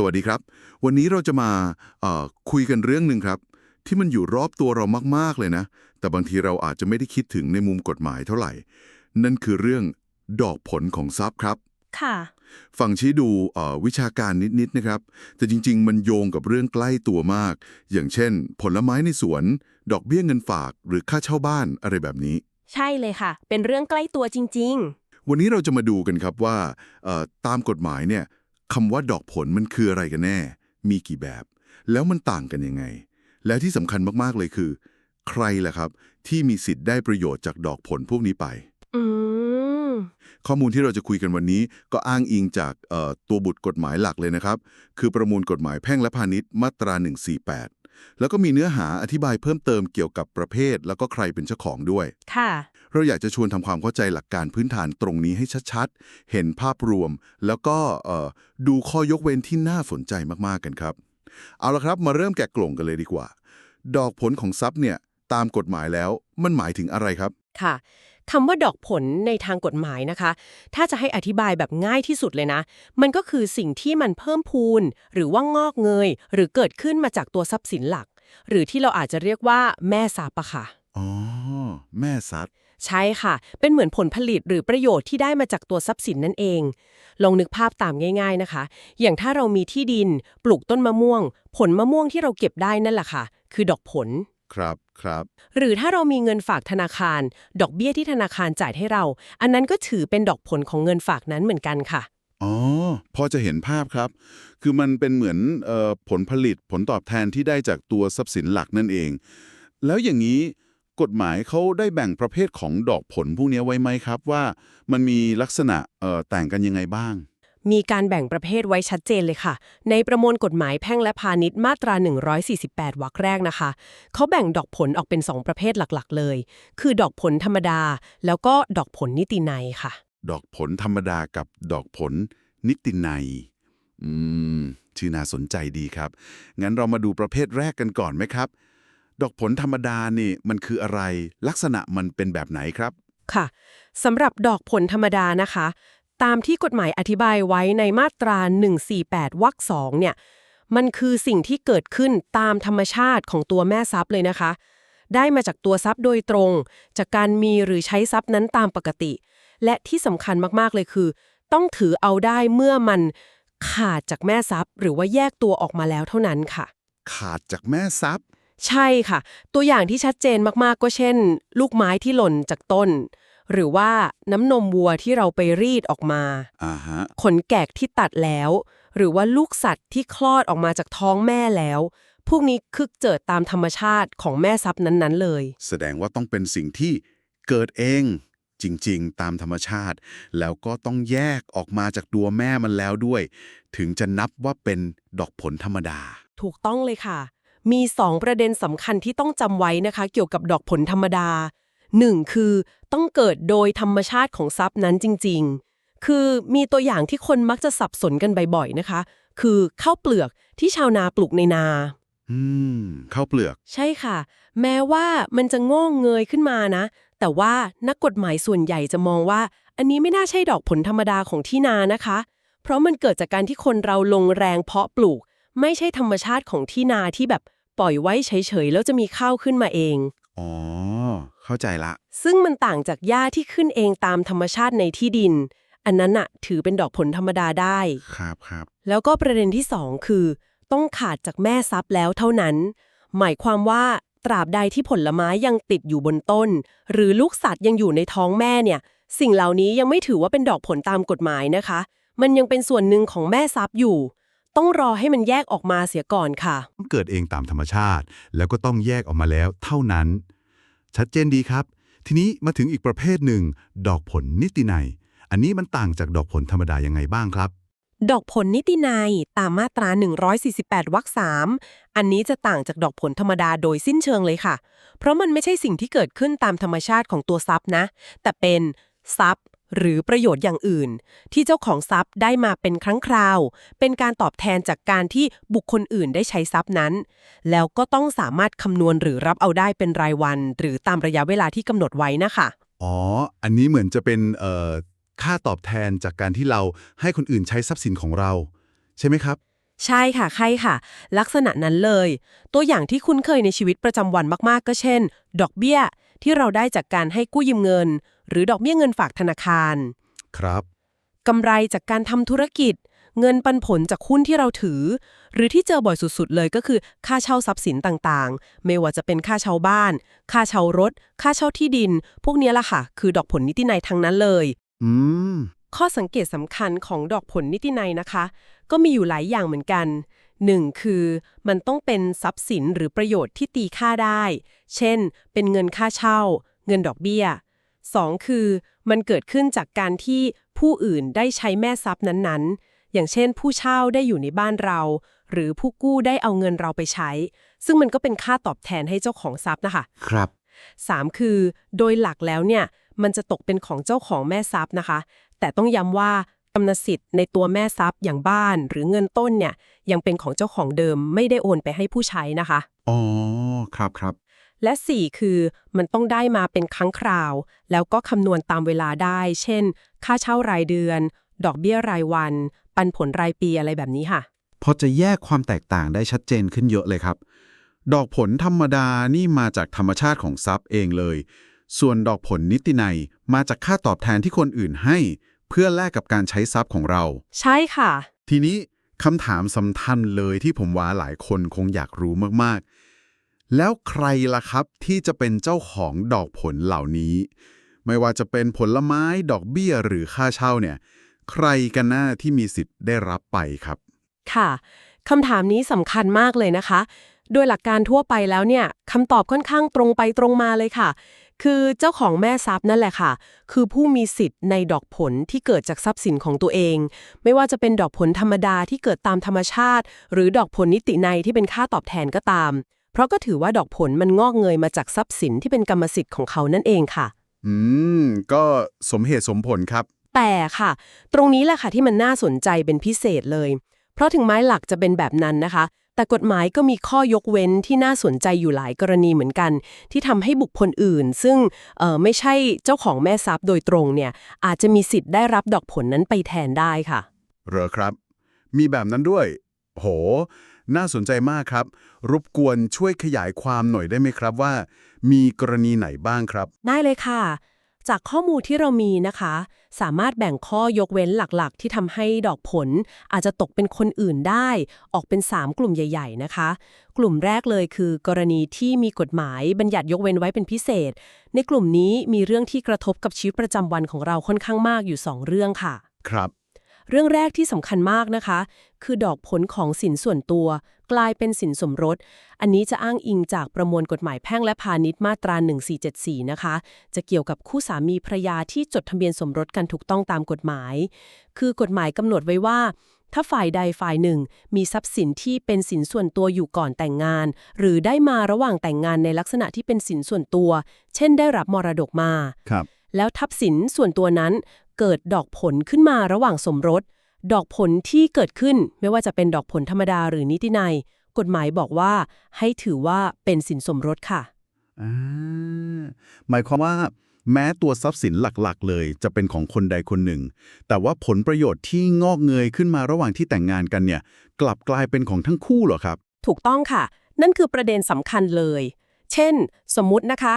สวัสดีครับ วันนี้เราจะมาเอ่อคุยกันเรื่องหนึ่งครับ ที่มันอยู่รอบตัวเรามาก ๆ เลยนะ แต่บางทีเราอาจจะไม่ได้คิดถึงในมุมกฎหมายเท่าไหร่ นั่นคือเรื่องดอกผลของทรัพย์ครับ ค่ะ ฟังชี้ดูเอ่อวิชาการนิด ๆ นะครับ แต่จริง ๆ มันโยงกับเรื่องใกล้ตัวมาก อย่างเช่น ผลไม้ในสวน ดอกเบี้ยเงินฝาก หรือค่าเช่าบ้านอะไรแบบนี้ ใช่เลยค่ะ เป็นเรื่องใกล้ตัวจริงวันนี้เราจะมาดูกันครับว่าเอ่อตามกฎหมายเนี่ย คำว่าดอกผลมันคืออะไรกันแน่ มีกี่แบบ แล้วมันต่างกันยังไง และที่สำคัญมากๆเลยคือ ใครล่ะครับ ที่มีสิทธิ์ได้ประโยชน์จากดอกผลพวกนี้ไปๆอืมข้อมูลที่เราจะคุยกันวันนี้ ก็อ้างอิงจากเอ่อตัวบุตรกฎหมายหลักเลยนะครับ คือประมวลกฎหมายแพ่งและพาณิชย์มาตรา 148 แล้วก็มีเนื้อหาอธิบายเพิ่มเติมเกี่ยวกับประเภท แล้วก็ใครเป็นเจ้าของด้วย ค่ะ เราอยากจะชวนทำความเข้าใจหลักการพื้นฐานตรงนี้ให้ชัดๆ เห็นภาพรวม แล้วก็เอ่อดูข้อยกเว้นที่น่าสนใจมากๆกันครับ เอาละครับมาเริ่มแกะกล่งกันเลยดีกว่า ดอกผลของทรัพย์เนี่ยตามกฎหมายแล้วมันหมายถึงอะไรครับ ค่ะ คำว่าดอกผลในทางกฎหมายนะคะ ถ้าจะให้อธิบายแบบง่ายที่สุดเลยนะ มันก็คือสิ่งที่มันเพิ่มพูน หรือว่างอกเงย หรือเกิดขึ้นมาจากตัวทรัพย์สินหลัก หรือที่เราอาจจะเรียกว่าแม่ทรัพย์อะค่ะ อ๋อ แม่ซัดใช่ค่ะ เป็นเหมือนผลผลิตหรือประโยชน์ที่ได้มาจากตัวทรัพย์สินนั่นเอง ลองนึกภาพตามง่าย ๆนะคะ อย่างถ้าเรามีที่ดิน ปลูกต้นมะม่วง ผลมะม่วงที่เราเก็บได้นั่นแหละค่ะ คือดอกผล ครับครับ หรือถ้าเรามีเงินฝากธนาคาร ดอกเบี้ยที่ธนาคารจ่ายให้เรา อันนั้นก็ถือเป็นดอกผลของเงินฝากนั้นเหมือนกันค่ะ อ๋อ พอจะเห็นภาพครับ คือมันเป็นเหมือนเออผลผลิตผลตอบแทนที่ได้จากตัวทรัพย์สินหลักนั่นเอง แล้วอย่างนี้กฎหมายเขาได้แบ่งประเภทของดอกผลพวกนี้ไว้ไหมครับว่ามันมีลักษณะเอ่อแต่งกันยังไงบ้าง มีการแบ่งประเภทไว้ชัดเจนเลยค่ะ ในประมวลกฎหมายแพ่งและพาณิชย์มาตรา 148 วรรคแรกนะคะ เขาแบ่งดอกผลออกเป็น 2 ประเภทหลักๆ เลย คือดอกผลธรรมดา แล้วก็ดอกผลนิตินัยค่ะ ดอกผลธรรมดากับดอกผลนิตินัย อืม ชื่อน่าสนใจดีครับ งั้นเรามาดูประเภทแรกกันก่อนไหมครับ ดอกผลธรรมดานี่มันคืออะไร ลักษณะมันเป็นแบบไหนครับ ค่ะสำหรับดอกผลธรรมดานะคะ ตามที่กฎหมายอธิบายไว้ในมาตรา 148 วรรคสองเนี่ย มันคือสิ่งที่เกิดขึ้นตามธรรมชาติของตัวแม่ทรัพย์เลยนะคะ ได้มาจากตัวทรัพย์โดยตรง จากการมีหรือใช้ทรัพย์นั้นตามปกติ และที่สำคัญมากๆเลยคือ ต้องถือเอาได้เมื่อมันขาดจากแม่ทรัพย์ หรือว่าแยกตัวออกมาแล้วเท่านั้นค่ะ ขาดจากแม่ทรัพย์ ใช่ค่ะ ตัวอย่างที่ชัดเจนมากๆก็เช่น ลูกไม้ที่หล่นจากต้น หรือว่าน้ำนมวัวที่เราไปรีดออกมา อ่าฮะ ขนแกกที่ตัดแล้ว หรือว่าลูกสัตว์ที่คลอดออกมาจากท้องแม่แล้ว พวกนี้คือเกิดตามธรรมชาติของแม่ทรัพย์นั้นๆเลย แสดงว่าต้องเป็นสิ่งที่เกิดเองจริงๆ ตามธรรมชาติ แล้วก็ต้องแยกออกมาจากตัวแม่มันแล้วด้วย ถึงจะนับว่าเป็นดอกผลธรรมดา ถูกต้องเลยค่ะ มี 2 ประเด็นสำคัญที่ต้องจำไว้นะคะ เกี่ยวกับดอกผลธรรมดา 1. คือต้องเกิดโดยธรรมชาติของทรัพย์นั้นจริง ๆ คือมีตัวอย่างที่คนมักจะสับสนกันบ่อยๆนะคะ คือข้าวเปลือกที่ชาวนาปลูกในนา อืมข้าวเปลือก ใช่ค่ะ แม้ว่ามันจะงอกเงยขึ้นมานะ แต่ว่านักกฎหมายส่วนใหญ่จะมองว่า อันนี้ไม่น่าใช่ดอกผลธรรมดาของที่นานะคะ เพราะมันเกิดจากการที่คนเราลงแรงเพาะปลูก ไม่ใช่ธรรมชาติของที่นาที่แบบปล่อยไว้เฉยๆแล้วจะมีข้าวขึ้นมาเอง อ๋อ เข้าใจละ ซึ่งมันต่างจากหญ้าที่ขึ้นเองตามธรรมชาติในที่ดิน อันนั้นน่ะ ถือเป็นดอกผลธรรมดาได้ ครับครับ แล้วก็ประเด็นที่2คือ ต้องขาดจากแม่ทรัพย์แล้วเท่านั้น หมายความว่าตราบใดที่ผลไม้ยังติดอยู่บนต้น หรือลูกสัตว์ยังอยู่ในท้องแม่เนี่ย สิ่งเหล่านี้ยังไม่ถือว่าเป็นดอกผลตามกฎหมายนะคะ มันยังเป็นส่วนหนึ่งของแม่ทรัพย์อยู่ ต้องรอให้มันแยกออกมาเสียก่อนค่ะ เกิดเองตามธรรมชาติ แล้วก็ต้องแยกออกมาแล้วเท่านั้น ชัดเจนดีครับ ทีนี้มาถึงอีกประเภทหนึ่ง ดอกผลนิตินัยอันนี้มันต่างจากดอกผลธรรมดายังไงบ้างครับ ดอกผลนิตินัยตามมาตรา 148 วรรคสามอันนี้จะต่างจากดอกผลธรรมดาโดยสิ้นเชิงเลยค่ะ เพราะมันไม่ใช่สิ่งที่เกิดขึ้นตามธรรมชาติของตัวทรัพย์นะ แต่เป็นทรัพย์ หรือประโยชน์อย่างอื่น ที่เจ้าของทรัพย์ได้มาเป็นครั้งคราว เป็นการตอบแทนจากการที่บุคคลอื่นได้ใช้ทรัพย์นั้น แล้วก็ต้องสามารถคำนวณหรือรับเอาได้เป็นรายวัน หรือตามระยะเวลาที่กำหนดไว้นะคะอ๋อ อันนี้เหมือนจะเป็นเอ่อค่าตอบแทนจากการที่เราให้คนอื่นใช้ทรัพย์สินของเรา ใช่ไหมครับ ใช่ค่ะใช่ค่ะ ลักษณะนั้นเลย ตัวอย่างที่คุ้นเคยในชีวิตประจำวันมากๆ ก็เช่น ดอกเบี้ย ที่เราได้จากการให้กู้ยืมเงิน หรือดอกเบี้ยเงินฝากธนาคาร ครับกำไรจากการทำธุรกิจ เงินปันผลจากหุ้นที่เราถือ หรือที่เจอบ่อยสุดๆ เลยก็คือ ค่าเช่าทรัพย์สินต่างๆ ไม่ว่าจะเป็นค่าเช่าบ้าน ค่าเช่ารถ ค่าเช่าที่ดิน พวกเนี้ยล่ะค่ะ คือดอกผลนิตินัยทั้งนั้นเลย อืมข้อสังเกตสำคัญของดอกผลนิตินัยนะคะ ก็มีอยู่หลายอย่างเหมือนกัน 1. คือมันต้องเป็นทรัพย์สินหรือประโยชน์ที่ตีค่าได้ เช่น เป็นเงินค่าเช่า เงินดอกเบี้ย 2. คือ มันเกิดขึ้นจากการที่ผู้อื่นได้ใช้แม่ทรัพย์นั้นๆ อย่างเช่น ผู้เช่าได้อยู่ในบ้านเรา หรือผู้กู้ได้เอาเงินเราไปใช้ ซึ่งมันก็เป็นค่าตอบแทนให้เจ้าของทรัพย์นะคะ ครับ 3 คือ โดยหลักแล้วเนี่ย มันจะตกเป็นของเจ้าของแม่ทรัพย์นะคะ แต่ต้องย้ำว่า กำนสิทธิ์ในตัวแม่ทรัพย์อย่างบ้านหรือเงินต้นเนี่ยยังเป็นของเจ้าของเดิมไม่ได้โอนไปให้ผู้ใช้นะคะ อ๋อ ครับครับ และ 4 คือมันต้องได้มาเป็นครั้งคราว แล้วก็คำนวณตามเวลาได้ เช่น ค่าเช่ารายเดือน ดอกเบี้ยรายวัน ปันผลรายปีอะไรแบบนี้ค่ะ พอจะแยกความแตกต่างได้ชัดเจนขึ้นเยอะเลยครับ ดอกผลธรรมดานี่มาจากธรรมชาติของทรัพย์เองเลย ส่วนดอกผลนิตินัยมาจากค่าตอบแทนที่คนอื่นให้ เพื่อแลกกับการใช้ทรัพย์ของเรา ใช่ค่ะ ทีนี้คำถามสำคัญเลยที่ผมว่าหลายคนคงอยากรู้มากๆ แล้วใครล่ะครับที่จะเป็นเจ้าของดอกผลเหล่านี้ ไม่ว่าจะเป็นผลไม้ดอกเบี้ยหรือค่าเช่าเนี่ย ใครกันหน้าที่มีสิทธิ์ได้รับไปครับ ค่ะคำถามนี้สำคัญมากเลยนะคะ โดยหลักการทั่วไปแล้วเนี่ยคำตอบค่อนข้างตรงไปตรงมาเลยค่ะ คือเจ้าของแม่ทรัพย์นั่นแหละค่ะ คือผู้มีสิทธิ์ในดอกผลที่เกิดจากทรัพย์สินของตัวเอง ไม่ว่าจะเป็นดอกผลธรรมดาที่เกิดตามธรรมชาติ หรือดอกผลนิติในยที่เป็นค่าตอบแทนก็ตาม เพราะก็ถือว่าดอกผลมันงอกเงยมาจากทรัพย์สินที่เป็นกรรมสิทธิ์ของเขานั่นเองค่ะ อืม ก็สมเหตุสมผลครับ แต่ค่ะ ตรงนี้แหละค่ะที่มันน่าสนใจเป็นพิเศษเลย เพราะถึงไม้หลักจะเป็นแบบนั้นนะคะ แต่กฎหมายก็มีข้อยกเว้นที่น่าสนใจอยู่หลายกรณีเหมือนกัน ที่ทำให้บุคคลอื่น ซึ่งเอ่อไม่ใช่เจ้าของแม่ทรัพย์โดยตรงเนี่ยอาจจะมีสิทธิ์ได้รับดอกผลนั้นไปแทนได้ค่ะเหรอครับ มีแบบนั้นด้วย โห น่าสนใจมากครับ รบกวนช่วยขยายความหน่อยได้ไหมครับว่า มีกรณีไหนบ้างครับ ได้เลยค่ะ จากข้อมูลที่เรามีนะคะ สามารถแบ่งข้อยกเว้นหลักๆ ที่ทำให้ดอกผล อาจจะตกเป็นคนอื่นได้ ออกเป็น 3 กลุ่มใหญ่ ๆ นะคะ กลุ่มแรกเลยคือกรณีที่มีกฎหมายบัญญัติยกเว้นไว้เป็นพิเศษ ในกลุ่มนี้มีเรื่องที่กระทบกับชีวิตประจำวันของเราค่อนข้างมากอยู่ 2 เรื่องค่ะ ครับ เรื่องแรกที่สำคัญมากนะคะ คือดอกผลของสินส่วนตัว กลายเป็นสินสมรส อันนี้จะอ้างอิงจากประมวลกฎหมายแพ่งและพาณิชย์มาตรา 1474 นะคะ จะเกี่ยวกับคู่สามีภรรยาที่จดทะเบียนสมรสกันถูกต้องตามกฎหมาย คือกฎหมายกำหนดไว้ว่า ถ้าฝ่ายใดฝ่ายหนึ่ง มีทรัพย์สินที่เป็นสินส่วนตัวอยู่ก่อนแต่งงาน หรือได้มาระหว่างแต่งงานในลักษณะที่เป็นสินส่วนตัว เช่น ได้รับมรดกมา ครับ แล้วทรัพย์สินส่วนตัวนั้นเกิดดอกผลขึ้นมาระหว่างสมรส ดอกผลที่เกิดขึ้นไม่ว่าจะเป็นดอกผลธรรมดาหรือนิตินัย กฎหมายบอกว่าให้ถือว่าเป็นสินสมรสค่ะอ่าหมายความว่า แม้ตัวทรัพย์สินหลักๆ เลยจะเป็นของคนใดคนหนึ่ง แต่ว่าผลประโยชน์ที่งอกเงยขึ้นมาระหว่างที่แต่งงานกันเนี่ย กลับกลายเป็นของทั้งคู่เหรอครับ ถูกต้องค่ะ นั่นคือประเด็นสำคัญเลย เช่น สมมุตินะคะ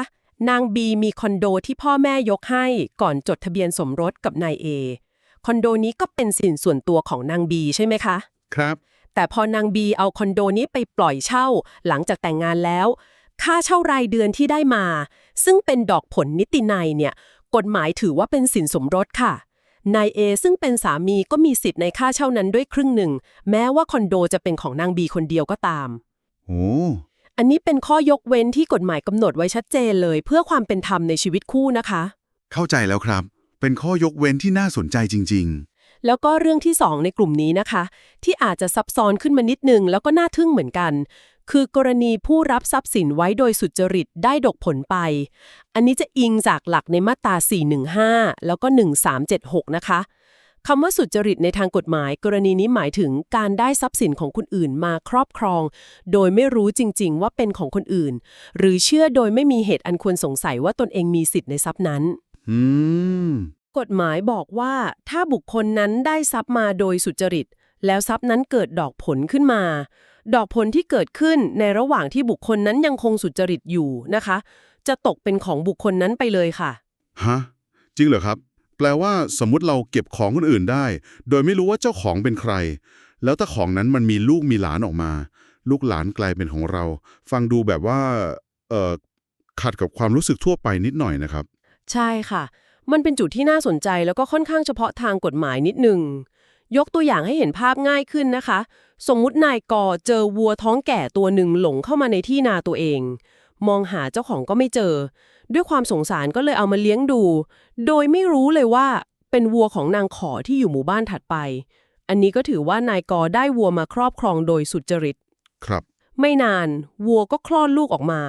นางบีมีคอนโดที่พ่อแม่ยกให้ก่อนจดทะเบียนสมรสกับนายเอ คอนโดนี้ก็เป็นสินส่วนตัวของนางบีใช่ไหมคะ ครับ แต่พอนางบีเอาคอนโดนี้ไปปล่อยเช่า หลังจากแต่งงานแล้ว ค่าเช่ารายเดือนที่ได้มา ซึ่งเป็นดอกผลนิตินัยเนี่ย กฎหมายถือว่าเป็นสินสมรสค่ะ นายเอซึ่งเป็นสามีก็มีสิทธิ์ในค่าเช่านั้นด้วยครึ่งหนึ่ง แม้ว่าคอนโดจะเป็นของนางบีคนเดียวก็ตามโอ้อันนี้เป็นข้อยกเว้นที่กฎหมายกำหนดไว้ชัดเจนเลย เพื่อความเป็นธรรมในชีวิตคู่นะคะ เข้าใจแล้วครับ เป็นข้อยกเว้นที่น่าสนใจจริง ๆ แล้วก็เรื่องที่ 2 ในกลุ่มนี้นะคะ ที่อาจจะซับซ้อนขึ้นมานิดนึง แล้วก็น่าทึ่งเหมือนกัน คือกรณีผู้รับทรัพย์สินไว้โดยสุจริตได้ดกผลไป อันนี้จะอิงจากหลักในมาตรา 415 แล้วก็ 1376 นะคะคำว่าสุจริตในทางกฎหมาย กรณีนี้หมายถึงการได้ทรัพย์สินของคนอื่นมาครอบครอง โดยไม่รู้จริง ๆ ว่าเป็นของคนอื่น หรือเชื่อโดยไม่มีเหตุอันควรสงสัยว่าตนเองมีสิทธิ์ในทรัพย์นั้น อืม กฎหมายบอกว่าถ้าบุคคลนั้นได้ทรัพย์มาโดยสุจริต แล้วทรัพย์นั้นเกิดดอกผลขึ้นมา ดอกผลที่เกิดขึ้นในระหว่างที่บุคคลนั้นยังคงสุจริตอยู่นะคะ จะตกเป็นของบุคคลนั้นไปเลยค่ะ ฮะ จริงเหรอครับ แปลว่าสมมุติเราเก็บของคนอื่นได้ โดยไม่รู้ว่าเจ้าของเป็นใคร แล้วถ้าของนั้นมันมีลูกมีหลานออกมา ลูกหลานกลายเป็นของเรา ฟังดูแบบว่า เอ่อขัดกับความรู้สึกทั่วไปนิดหน่อยนะครับ ใช่ค่ะ มันเป็นจุดที่น่าสนใจแล้วก็ค่อนข้างเฉพาะทางกฎหมายนิดหนึ่งยกตัวอย่างให้เห็นภาพง่ายขึ้นนะคะ สมมุตินายกอเจอวัวท้องแก่ตัวหนึ่งหลงเข้ามาในที่นาตัวเอง มองหาเจ้าของก็ไม่เจอ ด้วยความสงสารก็เลยเอามาเลี้ยงดู โดยไม่รู้เลยว่าเป็นวัวของนางขอที่อยู่หมู่บ้านถัดไป อันนี้ก็ถือว่านายกอได้วัวมาครอบครองโดยสุจริต ครับ ไม่นานวัวก็คลอดลูกออกมา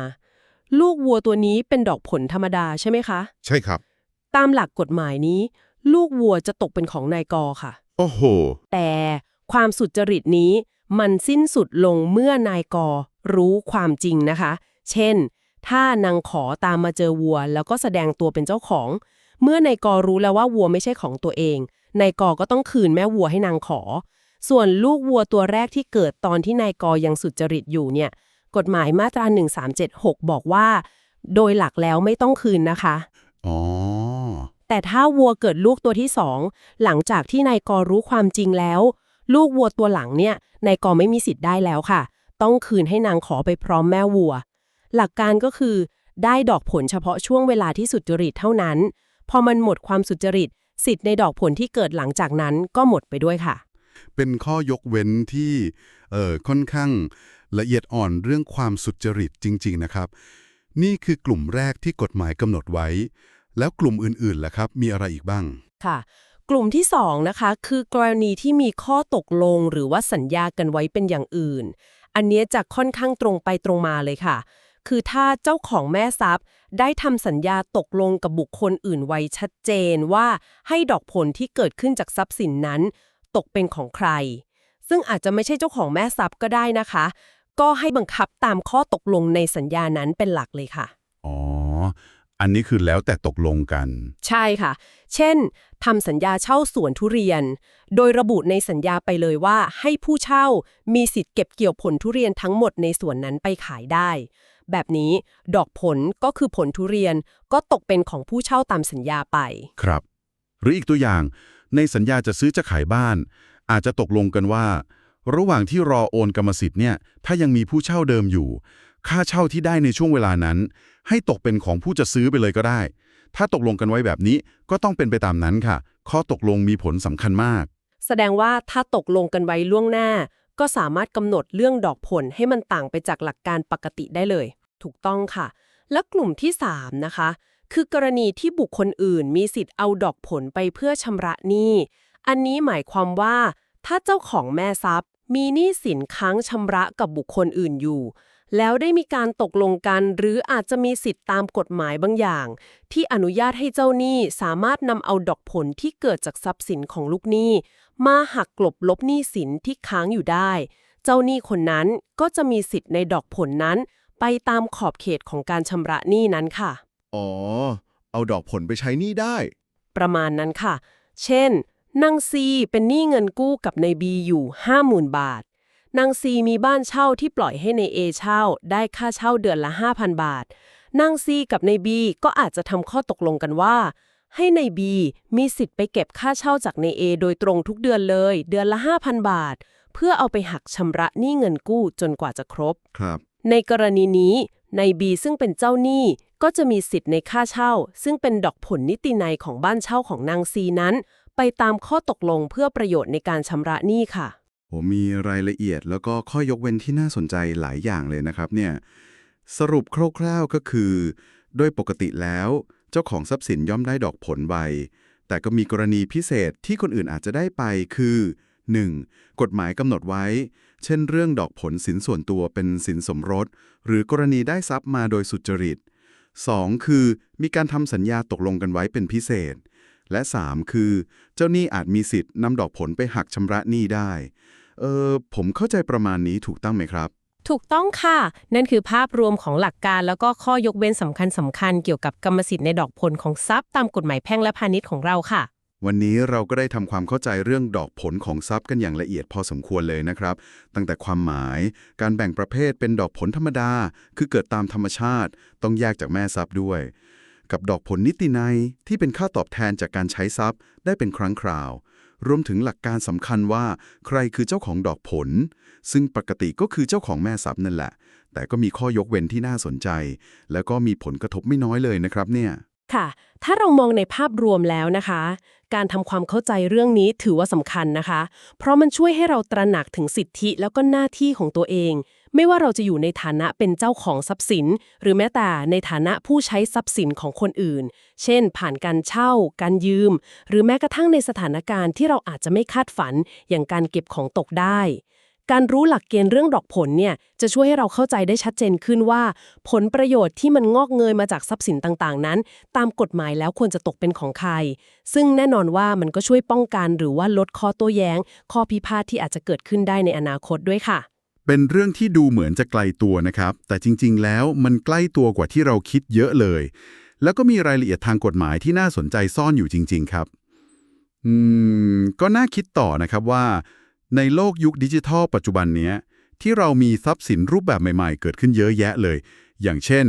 ลูกวัวตัวนี้เป็นดอกผลธรรมดาใช่ไหมคะ ใช่ครับ ตามหลักกฎหมายนี้ ลูกวัวจะตกเป็นของนายกอค่ะ โอ้โห แต่ความสุจริตนี้มันสิ้นสุดลงเมื่อนายกอรู้ความจริงนะคะ เช่น ถ้านางขอตามมาเจอวัว แล้วก็แสดงตัวเป็นเจ้าของ เมื่อนายกอรู้แล้วว่าวัวไม่ใช่ของตัวเองนายกอก็ต้องคืนแม่วัวให้นางขอ ส่วนลูกวัวตัวแรกที่เกิดตอนที่นายกอยังสุจริตอยู่เนี่ย กฎหมายมาตรา 1376 บอกว่า โดยหลักแล้วไม่ต้องคืนนะคะ อ๋อ แต่ถ้าวัวเกิดลูกตัวที่สองหลังจากที่นายกอรู้ความจริงแล้ว ลูกวัวตัวหลังเนี่ยนายกอไม่มีสิทธิ์ได้แล้วค่ะ ต้องคืนให้นางขอไปพร้อมแม่วัว หลักการก็คือ ได้ดอกผลเฉพาะช่วงเวลาที่สุจริตเท่านั้น พอมันหมดความสุจริต สิทธิ์ในดอกผลที่เกิดหลังจากนั้นก็หมดไปด้วยค่ะ เป็นข้อยกเว้นที่เอ่อค่อนข้าง ละเอียดอ่อนเรื่องความสุจริตจริง ๆ นะครับ นี่คือกลุ่มแรกที่กฎหมายกำหนดไว้ แล้วกลุ่มอื่นๆล่ะครับ มีอะไรอีกบ้าง ค่ะ กลุ่มที่ 2 นะคะ คือกรณีที่มีข้อตกลงหรือว่าสัญญากันไว้เป็นอย่างอื่น อันเนี้ยจะค่อนข้างตรงไปตรงมาเลยค่ะ คือถ้าเจ้าของแม่ทรัพย์ ได้ทำสัญญาตกลงกับบุคคลอื่นไว้ชัดเจนว่าให้ดอกผลที่เกิดขึ้นจากทรัพย์สินนั้น ตกเป็นของใครซึ่งอาจจะไม่ใช่เจ้าของแม่ทรัพย์ก็ได้นะคะ ก็ให้บังคับตามข้อตกลงในสัญญานั้นเป็นหลักเลยค่ะ อ๋อ อันนี้คือแล้วแต่ตกลงกัน ใช่ค่ะ เช่นทำสัญญาเช่าสวนทุเรียน โดยระบุในสัญญาไปเลยว่า ให้ผู้เช่ามีสิทธิ์เก็บเกี่ยวผลทุเรียนทั้งหมดในสวนนั้นไปขายได้ แบบนี้ดอกผลก็คือผลทุเรียนก็ตกเป็นของผู้เช่าตามสัญญาไป ครับ หรืออีกตัวอย่าง ในสัญญาจะซื้อจะขายบ้าน อาจจะตกลงกันว่า ระหว่างที่รอโอนกรรมสิทธิ์เนี่ยถ้ายังมีผู้เช่าเดิมอยู่ ค่าเช่าที่ได้ในช่วงเวลานั้น ให้ตกเป็นของผู้จะซื้อไปเลยก็ได้ ถ้าตกลงกันไว้แบบนี้ก็ต้องเป็นไปตามนั้นค่ะ ข้อตกลงมีผลสำคัญมาก แสดงว่าถ้าตกลงกันไว้ล่วงหน้า ก็สามารถกำหนดเรื่องดอกผลให้มันต่างไปจากหลักการปกติได้เลย ถูกต้องค่ะ และกลุ่มที่ 3 นะคะ คือกรณีที่บุคคลอื่น มีสิทธิ์เอาดอกผลไปเพื่อชำระหนี้อันนี้หมายความว่าถ้าเจ้าของแม่ทรัพย์ มีหนี้สินค้างชำระกับบุคคลอื่นอยู่ แล้วได้มีการตกลงกันหรืออาจจะมีสิทธิ์ตามกฎหมายบางอย่าง ที่อนุญาตให้เจ้าหนี้สามารถนำเอาดอกผลที่เกิดจากทรัพย์สินของลูกหนี้ มาหักกลบลบหนี้สินที่ค้างอยู่ได้ เจ้าหนี้คนนั้นก็จะมีสิทธิ์ในดอกผลนั้น ไปตามขอบเขตของการชำระหนี้นั้นค่ะ อ๋อ เอาดอกผลไปใช้หนี้ได้ ประมาณนั้นค่ะ เช่น นางซีเป็นหนี้เงินกู้กับนายบีอยู่50,000บาท นางซีมีบ้านเช่าที่ปล่อยให้ในเอเช่า ได้ค่าเช่าเดือนละ 5,000 บาท นางซีกับนายบีก็อาจจะทำข้อตกลงกันว่า ให้ในายบีมีสิทธิ์ไปเก็บค่าเช่าจากในเอโดยตรงทุกเดือนเลย เดือนละ 5,000 บาท เพื่อเอาไปหักชำระหนี้เงินกู้จนกว่าจะครบ ครับ ในกรณีนี้นายบีซึ่งเป็นเจ้าหนี้ก็จะมีสิทธิ์ในค่าเช่า ซึ่งเป็นดอกผลนิตินัยของบ้านเช่าของนางซีนั้น ไปตามข้อตกลงเพื่อประโยชน์ในการชำระหนี้ค่ะ ผมมีรายละเอียดแล้วก็ข้อยกเว้นที่น่าสนใจหลายอย่างเลยนะครับเนี่ยสรุปคร่าวๆก็คือ โดยปกติแล้ว เจ้าของทรัพย์สินย่อมได้ดอกผลไวแต่ก็มีกรณีพิเศษที่คนอื่นอาจจะได้ไปคือ 1. กฎหมายกำหนดไว้ เช่นเรื่องดอกผลสินส่วนตัวเป็นสินสมรส หรือกรณีได้ทรัพย์มาโดยสุจริต 2. คือมีการทำสัญญาตกลงกันไว้เป็นพิเศษ และ 3 คือ เจ้าหนี้อาจมีสิทธิ์นำดอกผลไปหักชำระหนี้ได้ เออผมเข้าใจประมาณนี้ถูกต้องไหมครับ ถูกต้องค่ะ นั่นคือภาพรวมของหลักการแล้วก็ข้อยกเว้นสำคัญสำคัญๆเกี่ยวกับกรรมสิทธิ์ในดอกผลของทรัพย์ตามกฎหมายแพ่งและพาณิชย์ของเราค่ะ วันนี้เราก็ได้ทำความเข้าใจเรื่องดอกผลของทรัพย์กันอย่างละเอียดพอสมควรเลยนะครับ ตั้งแต่ความหมาย การแบ่งประเภทเป็นดอกผลธรรมดา คือเกิดตามธรรมชาติ ต้องแยกจากแม่ทรัพย์ด้วย กับดอกผลนิตินัยที่เป็นค่าตอบแทนจากการใช้ทรัพย์ ได้เป็นครั้งคราว รวมถึงหลักการสำคัญว่า ใครคือเจ้าของดอกผล ซึ่งปกติก็คือเจ้าของแม่ทรัพย์นั่นแหละ แต่ก็มีข้อยกเว้นที่น่าสนใจ แล้วก็มีผลกระทบไม่น้อยเลยนะครับเนี่ยค่ะ ถ้าเรามองในภาพรวมแล้วนะคะ การทำความเข้าใจเรื่องนี้ถือว่าสำคัญนะคะ เพราะมันช่วยให้เราตระหนักถึงสิทธิแล้วก็หน้าที่ของตัวเอง ไม่ว่าเราจะอยู่ในฐานะเป็นเจ้าของทรัพย์สิน หรือแม้แต่ในฐานะผู้ใช้ทรัพย์สินของคนอื่น เช่น ผ่านการเช่า การยืม หรือแม้กระทั่งในสถานการณ์ที่เราอาจจะไม่คาดฝัน อย่างการเก็บของตกได้ การรู้หลักเกณฑ์เรื่องดอกผลเนี่ยจะช่วยให้เราเข้าใจได้ชัดเจนขึ้นว่า ผลประโยชน์ที่มันงอกเงยมาจากทรัพย์สินต่างๆ นั้น ตามกฎหมายแล้วควรจะตกเป็นของใคร ซึ่งแน่นอนว่ามันก็ช่วยป้องกันหรือว่าลดข้อโต้แย้ง ข้อพิพาทที่อาจจะเกิดขึ้นได้ในอนาคตด้วยค่ะ เป็นเรื่องที่ดูเหมือนจะไกลตัวนะครับ แต่จริง ๆ แล้วมันใกล้ตัวกว่าที่เราคิดเยอะเลย แล้วก็มีรายละเอียดทางกฎหมายที่น่าสนใจซ่อนอยู่จริง ๆ ครับ อืม ก็น่าคิดต่อนะครับว่า ในโลกยุคดิจิทัลปัจจุบันเนี้ยที่เรามีทรัพย์สินรูปแบบใหม่ ๆ เกิดขึ้นเยอะแยะเลย อย่างเช่น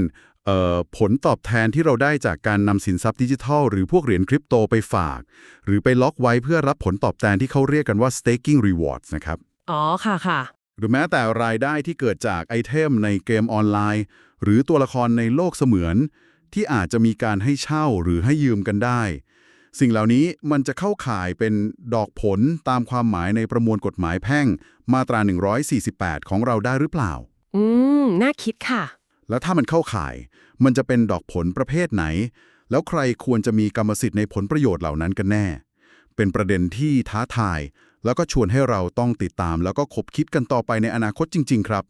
ผลตอบแทนที่เราได้จากการนำสินทรัพย์ดิจิทัล หรือพวกเหรียญคริปโตไปฝาก หรือไปล็อกไว้เพื่อรับผลตอบแทนที่เขาเรียกกันว่า staking rewards นะครับ อ๋อค่ะค่ะ หรือแม้แต่รายได้ที่เกิดจากไอเทมในเกมออนไลน์ หรือตัวละครในโลกเสมือน ที่อาจจะมีการให้เช่าหรือให้ยืมกันได้ สิ่งเหล่านี้มันจะเข้าข่ายเป็นดอกผลตามความหมายในประมวลกฎหมายแพ่ง มาตรา 148 ของเราได้หรือเปล่า อืม น่าคิดค่ะ แล้วถ้ามันเข้าข่าย มันจะเป็นดอกผลประเภทไหน แล้วใครควรจะมีกรรมสิทธิ์ในผลประโยชน์เหล่านั้นกันแน่ เป็นประเด็นที่ท้าทาย แล้วก็ชวนให้เราต้องติดตามแล้วก็คบคิดกันต่อไปในอนาคตจริง ๆ ครับ